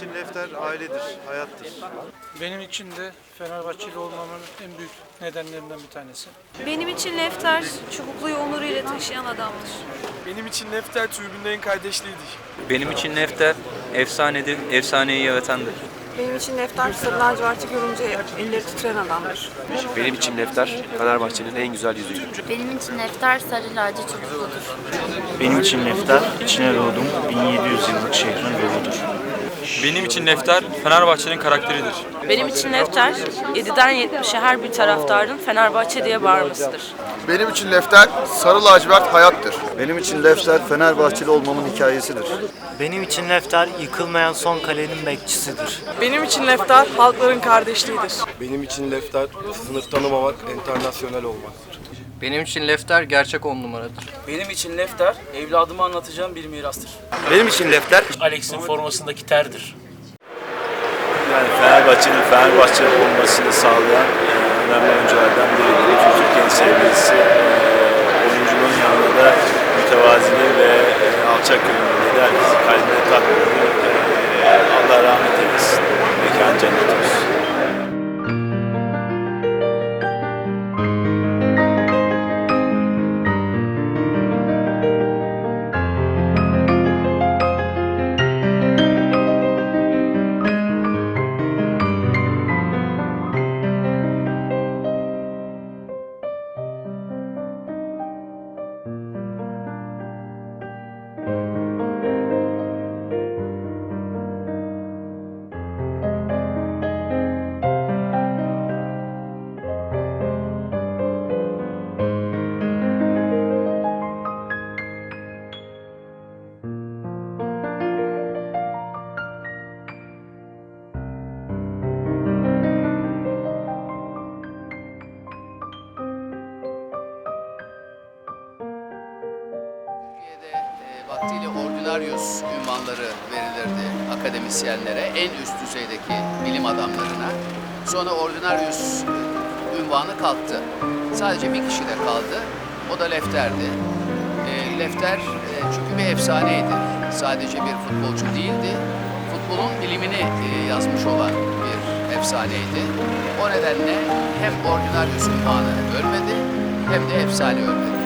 için Lefter ailedir, hayattır. Benim için de Fenerbahçeli olmamın en büyük nedenlerinden bir tanesi. Benim için Lefter çubukluyu onuruyla taşıyan adamdır. Benim için Lefter tribünlerin kardeşliğidir. Benim için Lefter efsanedir, efsaneyi yaratandır. Benim için Lefter sarı laciverti görünce elleri titreyen adamdır. Benim için Lefter Fenerbahçe'nin en güzel yüzüğüdür. Benim için Nefter Sarı Lacı çubukludur. Benim için Lefter, içine doğdum 1700 yıllık şehrin ruhudur. Benim için Lefter Fenerbahçe'nin karakteridir. Benim için Lefter 7'den 70'e her bir taraftarın Fenerbahçe diye bağırmasıdır. Benim için Lefter sarı lacivert hayattır. Benim için Lefter Fenerbahçeli olmamın hikayesidir. Benim için Lefter yıkılmayan son kalenin bekçisidir. Benim için Lefter halkların kardeşliğidir. Benim için Lefter sınır tanımamak, internasyonel olmaktır. Benim için Lefter gerçek on numaradır. Benim için Lefter evladıma anlatacağım bir mirastır. Benim için Lefter Alex'in formasındaki terdir. Yani Fenerbahçe'nin Fenerbahçe olmasını sağlayan e, önemli oyunculardan biridir. Türkiye'nin sevgilisi, e, oyuncunun yanında da mütevaziliği ve e, alçak gönüllülüğü de herkesin kalbine taktığını vaktiyle ordinaryus ünvanları verilirdi akademisyenlere, en üst düzeydeki bilim adamlarına. Sonra ordinaryus e, ünvanı kalktı. Sadece bir kişi de kaldı. O da Lefter'di. E, Lefter e, çünkü bir efsaneydi. Sadece bir futbolcu değildi. Futbolun bilimini e, yazmış olan bir efsaneydi. O nedenle hem ordinaryus ünvanı ölmedi hem de efsane ölmedi.